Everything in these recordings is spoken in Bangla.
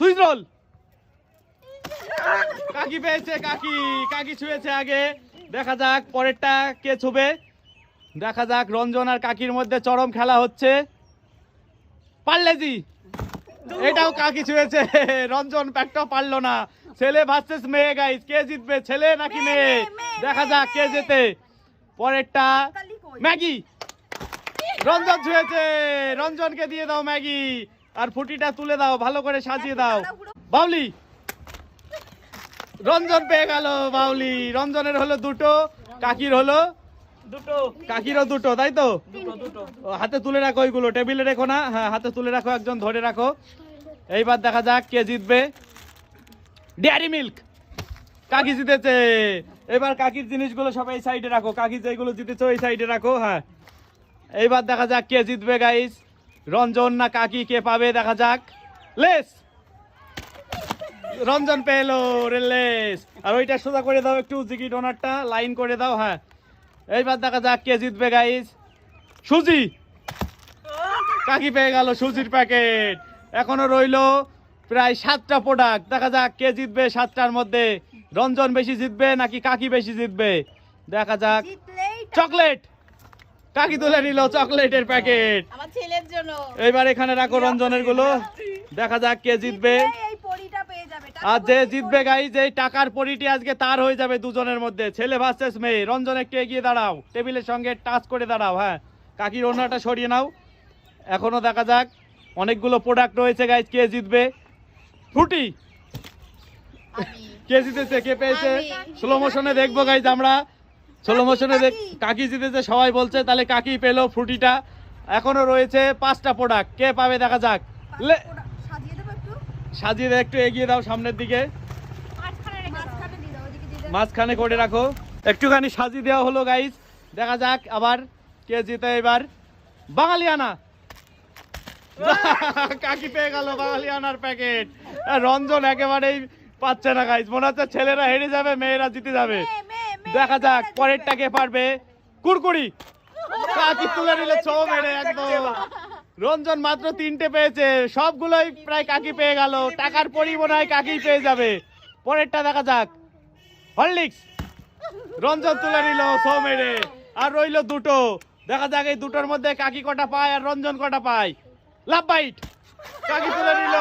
সুইচ রোল কাকি পেয়েছে কাকি। কাকি ছুঁয়েছে আগে। দেখা যাক পরেরটা কে ছুবে। দেখা যাক রঞ্জন আর কাকির মধ্যে চরম খেলা হচ্ছে। পারলেজি। এটাও কাকি ছুঁয়েছে। রঞ্জন প্যাকটাও পারল না। ছেলে ভার্সেস মেয়ে গাইস কে জিতবে ছেলে নাকি মেয়ে দেখা যাক কে জেতে। পরেরটা ম্যাগি। রঞ্জন ছুঁয়েছে। রঞ্জনকে দিয়ে দাও ম্যাগি। আর ফুটিটা তুলে দাও ভালো করে সাজিয়ে দাও। বাউলি! রঞ্জন পেয়ে গেল বাউলি। রঞ্জনের হলো দুটো কাকির হলো দুটো। কাকিরও দুটো তাই তো? ও, হাতে তুলে রাখো ওইগুলো টেবিলে রেখো না? হ্যাঁ হাতে তুলে রাখো একজন ধরে রাখো। এইবার দেখা যাক কে জিতবে। Dairy milk! কাকি জিতেছে। এবার কাকির জিনিসগুলো সব এই সাইডে রাখো। কাকি যেগুলো জিতেছে ওই সাইডে রাখো হ্যাঁ। এইবার দেখা যাক কে জিতবে গাইস রঞ্জন না কাকি কে পাবে? দেখা যাক। লেস! রঞ্জন পেল রে লেস! আর ওইটা সোজা করে দাও একটু জিকি ডোনারটা। লাইন করে দাও হ্যাঁ। এইবার দেখা যাক কে জিতবে গাইস সুজি! কাকি পেয়ে গেল সুজির প্যাকেট এখনও রইল প্রায় সাতটা প্রোডাক্ট দেখা যাক কে জিতবে সাতটার মধ্যে। রঞ্জন বেশি জিতবে নাকি কাকি বেশি জিতবে? দেখা যাক। চকলেট! কাকি তুলে নিল চকলেটের প্যাকেট। আমার ছেলের জন্য। এইবার এখানে রাখো রঞ্জনেরগুলো দেখা যাক কে জিতবে। আর যে জিতবে গাই যে টাকার পরিটি আজকে তার হয়ে যাবে দুজনের মধ্যে। ছেলে ভার্সেস মেয়ে। রঞ্জন একটু এগিয়ে দাঁড়াও। টেবিলের সঙ্গে টাচ করে দাঁড়াও হ্যাঁ। কাকির অন্যটা সরিয়ে নাও। এখনও দেখা যাক। অনেকগুলো প্রোডাক্ট রয়েছে গাইজ কে জিতবে। ফ্রুটি কে জিতেছে? কে পেয়েছে? স্লো মোশনে দেখব গাইজ আমরা। স্লো মোশনে দেখ কাকি। জিতেছে সবাই বলছে তাহলে কাকি পেল ফ্রুটিটা। এখনও রয়েছে পাঁচটা প্রোডাক্ট কে পাবে দেখা যাক। সাজিয়ে দেবো একটু। এগিয়ে দাও সামনের দিকে। মাঝখানে করে রাখো। একটুখানি সাজিয়ে দেওয়া হলো গাইজ দেখা যাক আবার কে জিতে এবার। বাঙালিয়ানা। কাকি পেয়ে গেল বাঙালিয়ানার প্যাকেট রঞ্জন একেবারেই পাচ্ছে না গাইজ মনে হচ্ছে ছেলেরা হেরে যাবে মেয়েরা জিতে যাবে। মেয়ে, দেখা যাক মেয়েরা পরেরটা কে পারবে। কুরকুরি। কাকি তুলে নিলে ছ মেরে একদম। রঞ্জন মাত্র তিনটে পেয়েছে। সবগুলোই প্রায় কাকি পেয়ে গেল। টাকার পরিমাণ কাকি পেয়ে যাবে। পরেরটা দেখা যাক। হরলিক্স। রঞ্জন তুলে নিল ছ মেরে আর রইল দুটো। দেখা যাক এই দুটোর মধ্যে কাকি কটা পায় আর রঞ্জন কটা পায়। Love bite. কাকি তুলে নিল।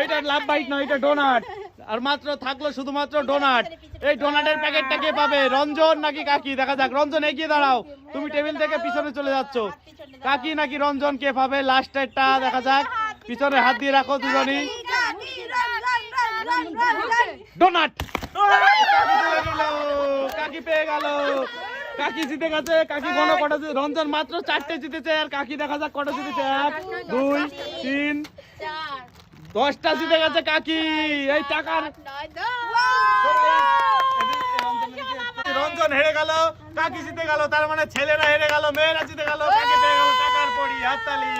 এইটা লাভ বাইট নয় এটা ডোনাট। আর মাত্র থাকল শুধুমাত্র ডোনাট। এই ডোনাটের প্যাকেটটা কে পাবে? রঞ্জন নাকি কাকি? দেখা যাক, রঞ্জন এগিয়ে দাঁড়াও। তুমি টেবিল থেকে পিছনে চলে যাচ্ছ। কাকি নাকি রঞ্জন কে পাবে? লাস্টেরটা দেখা যাক। পিছনে হাত দিয়ে রাখো দুজনই। ডোনাট কাকি পেয়ে গেল। কাকি জিতে গেছে, কাকি কোনো কটা রঞ্জন মাত্র চারটে জিতেছে, আর কাকি দেখা যাক কটা জিতেছে। এক, দুই, তিন। দশটা জিতে গেছে কাকি। এই টাকার নয়, দশ। রঞ্জন হেরে গেল, কাকি জিতে গেল, তার মানে ছেলেরা হেরে গেল, মেয়েরা জিতে গেল, কাকি পেয়ে গেল টাকার পরি হাততালি।